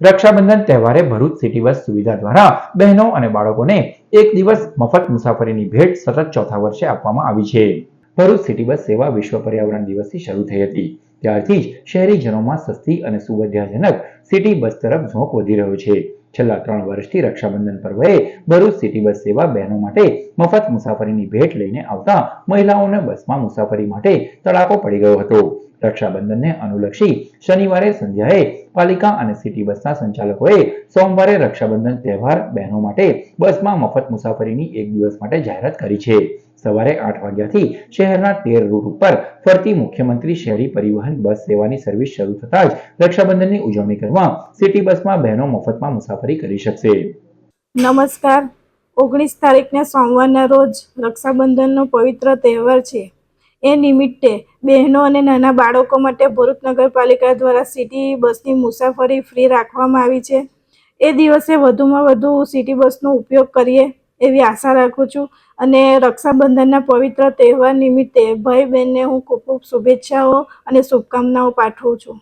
રક્ષાબંધન તહેવારે Bharuch city bus સુવિધા દ્વારા બહેનો અને બાળકોને એક દિવસ મફત મુસાફરીની ભેટ સતત ચોથા વર્ષે આપવામાં આવી છે. ભરૂચ સિટી બસ સેવા વિશ્વ પર્યાવરણ દિવસથી શરૂ થઈ હતી. ત્યારથી જ શહેરીજનોમાં સસ્તી અને સુવિધાજનક સિટી બસ તરફ ઝોંક વધી રહ્યો છે. છેલ્લા ત્રણ વર્ષથી રક્ષાબંધન પર્વએ ભરૂચ સિટી બસ સેવા બહેનો માટે મફત મુસાફરીની ભેટ લઈને આવતા મહિલાઓને બસમાં મુસાફરી માટે તડાકો પડી ગયો હતો. રક્ષાબંધનને અનુલક્ષી શનિવારે સંધ્યાએ પાલિકા અને સિટી બસના સંચાલકોએ સોમવારે રક્ષાબંધન તહેવાર બહેનો માટે બસમાં મફત મુસાફરીની એક દિવસ માટે જાહેરાત કરી છે. સવારે આઠ વાગ્યાથી શહેરના તેર રૂટ ઉપર ફરતી મુખ્યમંત્રી શહેરી પરિવહન બસ સેવાની સર્વિસ શરૂ થતાં જ રક્ષાબંધનની ઉજવણી કરવા સિટી બસમાં બહેનો મફતમાં મુસાફરી કરી શકશે. નમસ્કાર. ઓગણીસ તારીખને સોમવારના રોજ રક્ષાબંધનનો પવિત્ર તહેવાર છે. એ નિમિત્તે બહેનો અને નાના બાળકો માટે ભરૂચ નગરપાલિકા દ્વારા સિટી બસની મુસાફરી ફ્રી રાખવામાં આવી છે. એ દિવસે વધુમાં વધુ સિટી બસનો ઉપયોગ કરીએ એવી આશા રાખું છું અને રક્ષાબંધનના પવિત્ર તહેવાર નિમિત્તે ભાઈ બહેનને હું ખૂબ ખૂબ શુભેચ્છાઓ અને શુભકામનાઓ પાઠવું છું.